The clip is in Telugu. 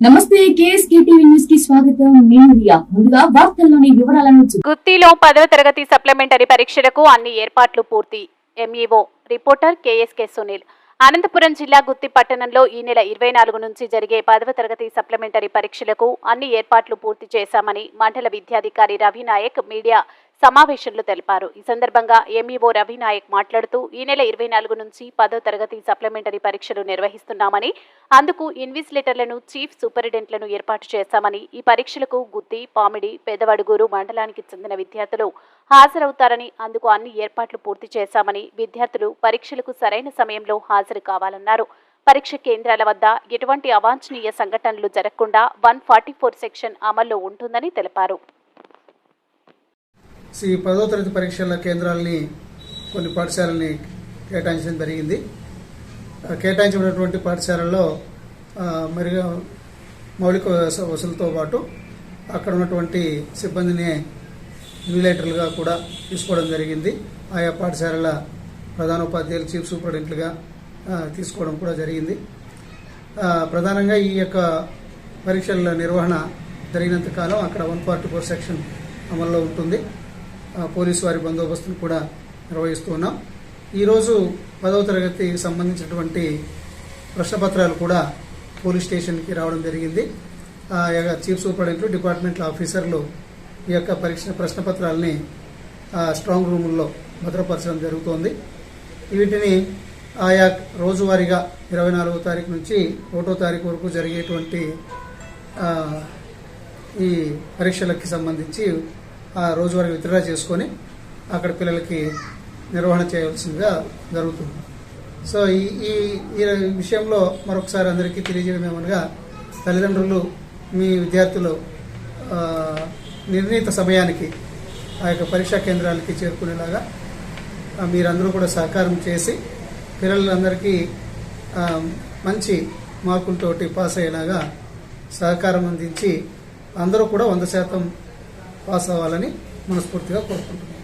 నమస్తే న్యూస్కి స్వాగతం. నేను రియా. ముందుగా వార్తల్లోని వివరాలను గుత్తిలో పదవ తరగతి సప్లిమెంటరీ పరీక్షలకు అన్ని ఏర్పాట్లు పూర్తి. MEO reporter KSK Sunil. Anantapur జిల్లా గుత్తి పట్టణంలో ఈ నెల ఇరవై నాలుగు నుంచి జరిగే పదవ తరగతి సప్లిమెంటరీ పరీక్షలకు అన్ని ఏర్పాట్లు పూర్తి చేశామని మండల విద్యాధికారి రవినాయక్ మీడియా సమావేశంలో తెలిపారు. ఈ సందర్భంగా ఎంఈఓ రవినాయక్ మాట్లాడుతూ ఈ నెల ఇరవై నాలుగు నుంచి పదో తరగతి సప్లిమెంటరీ పరీక్షలు నిర్వహిస్తున్నామని అందుకు ఇన్విజిలేటర్లను చీఫ్ సూపరింటెండెంట్లను ఏర్పాటు చేశామని ఈ పరీక్షలకు గుత్తి పామిడి పెదవడుగూరు మండలానికి చెందిన విద్యార్థులు హాజరవుతారని అందుకు అన్ని ఏర్పాట్లు పూర్తి చేశామని విద్యార్థులు పరీక్షలకు సరైన సమయంలో హాజరు కావాలన్నారు. పరీక్ష కేంద్రాల వద్ద ఎటువంటి అవాంఛనీయ సంఘటనలు జరగకుండా వన్ ఫార్టీ ఫోర్ సెక్షన్ అమల్లో ఉంటుందని తెలిపారు. ఈ పదో తరగతి పరీక్షల కేంద్రాలని కొన్ని పాఠశాలని కేటాయించడం జరిగింది. కేటాయించబడినటువంటి పాఠశాలల్లో మెరుగు మౌలిక వసతులతో పాటు అక్కడ ఉన్నటువంటి సిబ్బందిని న్యూలేటర్లుగా కూడా తీసుకోవడం జరిగింది. ఆయా పాఠశాలల ప్రధానోపాధ్యాయులు చీఫ్ సూపరింటెండెంట్లుగా తీసుకోవడం కూడా జరిగింది. ప్రధానంగా ఈ యొక్క పరీక్షల నిర్వహణ జరిగినంత కాలం అక్కడ వన్ ఫార్టీ ఫోర్ సెక్షన్ అమల్లో ఉంటుంది. పోలీసు వారి బందోబస్తును కూడా నిర్వహిస్తూ ఉన్నాం. ఈరోజు పదవ తరగతికి సంబంధించినటువంటి ప్రశ్నపత్రాలు కూడా పోలీస్ స్టేషన్కి రావడం జరిగింది. ఆ యొక్క చీఫ్ సూపరింటెండెంట్ డిపార్ట్మెంట్ ఆఫీసర్లు ఈ యొక్క పరీక్ష ప్రశ్నపత్రాలని స్ట్రాంగ్ రూముల్లో భద్రపరచడం జరుగుతోంది. వీటిని ఆయా రోజువారీగా ఇరవై నాలుగో తారీఖు నుంచి ఒకటో తారీఖు వరకు జరిగేటువంటి ఈ పరీక్షలకి సంబంధించి రోజువారీ విత్డ్రా చేసుకొని అక్కడ పిల్లలకి నిర్వహణ చేయవలసిందిగా జరుగుతుంది. సో ఈ ఈ ఈ విషయంలో మరొకసారి అందరికీ తెలియజేయడం ఏమనగా తల్లిదండ్రులు మీ విద్యార్థులు నిర్ణీత సమయానికి ఆ యొక్క పరీక్షా కేంద్రాలకి చేరుకునేలాగా మీరందరూ కూడా సహకారం చేసి పిల్లలందరికీ మంచి మార్కులతోటి పాస్ అయ్యేలాగా సహకారం అందించి అందరూ కూడా వంద శాతం పాస్ అవ్వాలని మనస్ఫూర్తిగా కోరుకుంటున్నాం.